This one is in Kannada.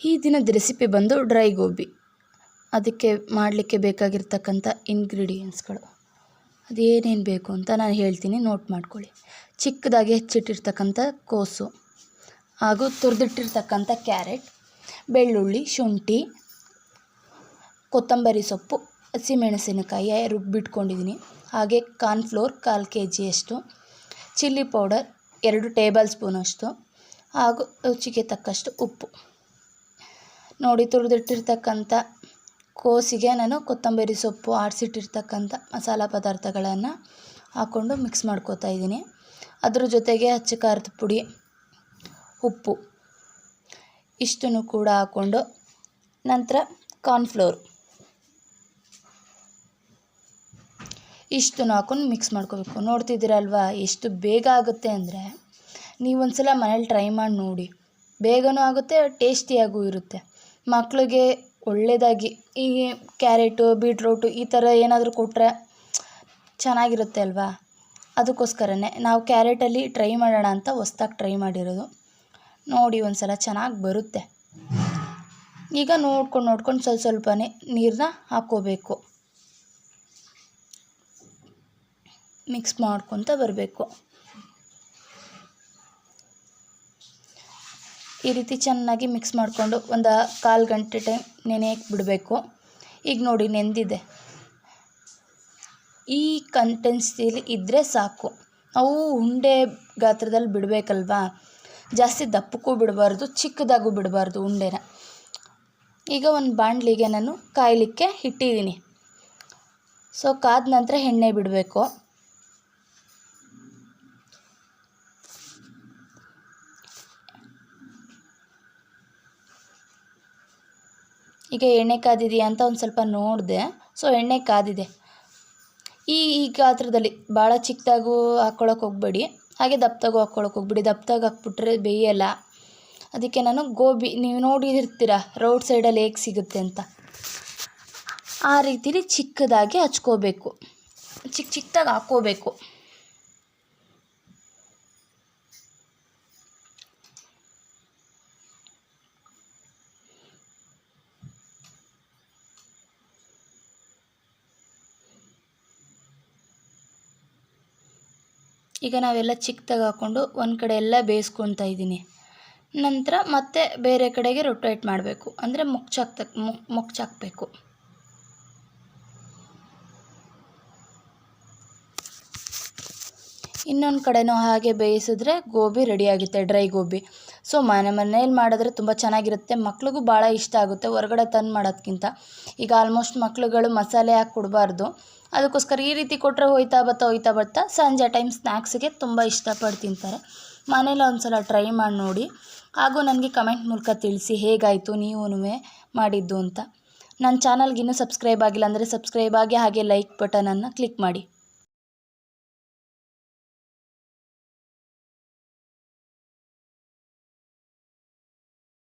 ಈ ದಿನದ ರೆಸಿಪಿ ಬಂದು ಡ್ರೈ ಗೋಬಿ. ಅದಕ್ಕೆ ಮಾಡಲಿಕ್ಕೆ ಬೇಕಾಗಿರ್ತಕ್ಕಂಥ ಇಂಗ್ರೀಡಿಯೆಂಟ್ಸ್ಗಳು. ಅದೇನೇನು ಬೇಕು ಅಂತ ನಾನು ಹೇಳ್ತೀನಿ, ನೋಟ್ ಮಾಡ್ಕೊಳ್ಳಿ. ಚಿಕ್ಕದಾಗಿ ಹೆಚ್ಚಿಟ್ಟಿರ್ತಕ್ಕಂಥ ಕೋಸು ಹಾಗೂ ತುರಿದಿಟ್ಟಿರ್ತಕ್ಕಂಥ ಕ್ಯಾರೆಟ್, ಬೆಳ್ಳುಳ್ಳಿ, ಶುಂಠಿ, ಕೊತ್ತಂಬರಿ ಸೊಪ್ಪು, ಹಸಿಮೆಣಸಿನಕಾಯಿ ರುಬ್ಬಿಟ್ಕೊಂಡಿದ್ದೀನಿ ಹಾಗೆ ಕಾರ್ನ್ಫ್ಲೋರ್ ಕಾಲು ಕೆ ಜಿಯಷ್ಟು ಚಿಲ್ಲಿ ಪೌಡರ್ ಎರಡು ಟೇಬಲ್ ಸ್ಪೂನಷ್ಟು ಹಾಗೂ ರುಚಿಗೆ ತಕ್ಕಷ್ಟು ಉಪ್ಪು. ನೋಡಿ ತುರಿದಿಟ್ಟಿರ್ತಕ್ಕಂಥ ಕೋಸಿಗೆ ನಾನು ಕೊತ್ತಂಬರಿ ಸೊಪ್ಪು ಆಡಿಸಿಟ್ಟಿರ್ತಕ್ಕಂಥ ಮಸಾಲ ಪದಾರ್ಥಗಳನ್ನು ಹಾಕ್ಕೊಂಡು ಮಿಕ್ಸ್ ಮಾಡ್ಕೋತಾ ಇದ್ದೀನಿ. ಅದ್ರ ಜೊತೆಗೆ ಅಚ್ಚ ಖಾರದ ಪುಡಿ, ಉಪ್ಪು ಇಷ್ಟನ್ನು ಕೂಡ ಹಾಕ್ಕೊಂಡು ನಂತರ ಕಾರ್ನ್ಫ್ಲೋರ್ ಇಷ್ಟನ್ನು ಹಾಕ್ಕೊಂಡು ಮಿಕ್ಸ್ ಮಾಡ್ಕೋಬೇಕು. ನೋಡ್ತಿದ್ದೀರಲ್ವ, ಎಷ್ಟು ಬೇಗ ಆಗುತ್ತೆ ಅಂದರೆ ನೀವೊಂದು ಸಲ ಮನೇಲಿ ಟ್ರೈ ಮಾಡಿ ನೋಡಿ. ಬೇಗನೂ ಆಗುತ್ತೆ ಟೇಸ್ಟಿಯಾಗೂ ಇರುತ್ತೆ. ಮಕ್ಕಳಿಗೆ ಒಳ್ಳೆಯದಾಗಿ ಈ ಕ್ಯಾರೆಟು, ಬೀಟ್ರೋಟು ಈ ಥರ ಏನಾದರೂ ಕೊಟ್ಟರೆ ಚೆನ್ನಾಗಿರುತ್ತೆ ಅಲ್ವಾ? ಅದಕ್ಕೋಸ್ಕರನೇ ನಾವು ಕ್ಯಾರೆಟಲ್ಲಿ ಟ್ರೈ ಮಾಡೋಣ ಅಂತ ಹೊಸ್ದಾಗಿ ಟ್ರೈ ಮಾಡಿರೋದು. ನೋಡಿ ಒಂದು ಸಲ ಚೆನ್ನಾಗಿ ಬರುತ್ತೆ. ಈಗ ನೋಡ್ಕೊಂಡು ನೋಡ್ಕೊಂಡು ಸ್ವಲ್ಪ ಸ್ವಲ್ಪನೇ ನೀರನ್ನ ಹಾಕ್ಕೋಬೇಕು. ಮಿಕ್ಸ್ ಮಾಡ್ಕೊತ ಬರಬೇಕು. ಈ ರೀತಿ ಚೆನ್ನಾಗಿ ಮಿಕ್ಸ್ ಮಾಡಿಕೊಂಡು ಒಂದು ಕಾಲು ಗಂಟೆ ಟೈಮ್ ನೆನೆಯಕ್ಕೆ ಬಿಡಬೇಕು. ಈಗ ನೋಡಿ ನೆಂದಿದೆ. ಈ ಕನ್ಟೆನ್ಸಿಲಿ ಇದ್ದರೆ ಸಾಕು. ನಾವು ಉಂಡೆ ಗಾತ್ರದಲ್ಲಿ ಬಿಡಬೇಕಲ್ವಾ? ಜಾಸ್ತಿ ದಪ್ಪಕ್ಕೂ ಬಿಡಬಾರ್ದು, ಚಿಕ್ಕದಾಗೂ ಬಿಡಬಾರ್ದು ಉಂಡೆನ. ಈಗ ಒಂದು ಬಾಣಲಿಗೆ ನಾನು ಕಾಯಲಿಕ್ಕೆ ಇಟ್ಟಿದ್ದೀನಿ. ಸೊ ಕಾದ ನಂತರ ಎಣ್ಣೆ ಬಿಡಬೇಕು. ಈಗ ಎಣ್ಣೆ ಕಾದಿದೆಯಾ ಅಂತ ಒಂದು ಸ್ವಲ್ಪ ನೋಡಿದೆ. ಸೊ ಎಣ್ಣೆ ಕಾದಿದೆ. ಈ ಈ ಗಾತ್ರದಲ್ಲಿ ಭಾಳ ಚಿಕ್ಕದಾಗೂ ಹಾಕ್ಕೊಳಕ್ಕೆ ಹೋಗಬೇಡಿ. ಹಾಗೆ ದಪ್ಪದಾಗೂ ಹಾಕ್ಕೊಳಕ್ಕೆ ಹೋಗ್ಬೇಡಿ. ದಪ್ಪದಾಗಿ ಹಾಕ್ಬಿಟ್ರೆ ಬೇಯಲ್ಲ. ಅದಕ್ಕೆ ನಾನು ಗೋಬಿ, ನೀವು ನೋಡಿರ್ತೀರ ರೋಡ್ ಸೈಡಲ್ಲಿ ಹೇಗೆ ಸಿಗುತ್ತೆ ಅಂತ. ಆ ರೀತಿಲಿ ಚಿಕ್ಕದಾಗಿ ಹಚ್ಕೋಬೇಕು. ಚಿಕ್ಕ ಚಿಕ್ಕದಾಗಿ ಹಾಕ್ಕೋಬೇಕು ಈಗ ನಾವೆಲ್ಲ ಚಿಕ್ಕದಾಗಿ ಹಾಕ್ಕೊಂಡು ಒಂದು ಕಡೆ ಎಲ್ಲ ಬೇಯಿಸ್ಕೊತಾ ಇದ್ದೀನಿ. ನಂತರ ಮತ್ತೆ ಬೇರೆ ಕಡೆಗೆ ರೊಟೇಟ್ ಮಾಡಬೇಕು. ಅಂದರೆ ಮುಚ್ಚಾಕ್ತ ಮುಚ್ಚಾಕಬೇಕು ಇನ್ನೊಂದು ಕಡೆನೂ ಹಾಗೆ ಬೇಯಿಸಿದ್ರೆ ಗೋಬಿ ರೆಡಿಯಾಗುತ್ತೆ ಡ್ರೈ ಗೋಬಿ. ಸೊ ಮನೆ ಮನೇಲಿ ಮಾಡಿದ್ರೆ ತುಂಬ ಚೆನ್ನಾಗಿರುತ್ತೆ. ಮಕ್ಳಿಗೂ ಭಾಳ ಇಷ್ಟ ಆಗುತ್ತೆ, ಹೊರಗಡೆ ತಂದು ಮಾಡೋದ್ಕಿಂತ. ಈಗ ಆಲ್ಮೋಸ್ಟ್ ಮಕ್ಳುಗಳು ಮಸಾಲೆ ಹಾಕಿ ಕೊಡಬಾರ್ದು. ಅದಕ್ಕೋಸ್ಕರ ಈ ರೀತಿ ಕೊಟ್ಟರೆ ಹೋಯ್ತಾ ಬರ್ತಾ ಹೋಯ್ತಾ ಬರ್ತಾ ಸಂಜೆ ಟೈಮ್ ಸ್ನ್ಯಾಕ್ಸಿಗೆ ತುಂಬ ಇಷ್ಟಪಟ್ಟು ತಿಂತಾರೆ. ಮನೇಲಿ ಒಂದು ಸಲ ಟ್ರೈ ಮಾಡಿ ನೋಡಿ. ಹಾಗೂ ನನಗೆ ಕಮೆಂಟ್ ಮೂಲಕ ತಿಳಿಸಿ ಹೇಗಾಯಿತು ನೀವೂ ಮಾಡಿದ್ದು ಅಂತ. ನನ್ನ ಚಾನಲ್ಗಿನ್ನೂ ಸಬ್ಸ್ಕ್ರೈಬ್ ಆಗಿಲ್ಲ ಅಂದರೆ ಸಬ್ಸ್ಕ್ರೈಬ್ ಆಗಿ ಹಾಗೆ ಲೈಕ್ ಬಟನನ್ನು ಕ್ಲಿಕ್ ಮಾಡಿ.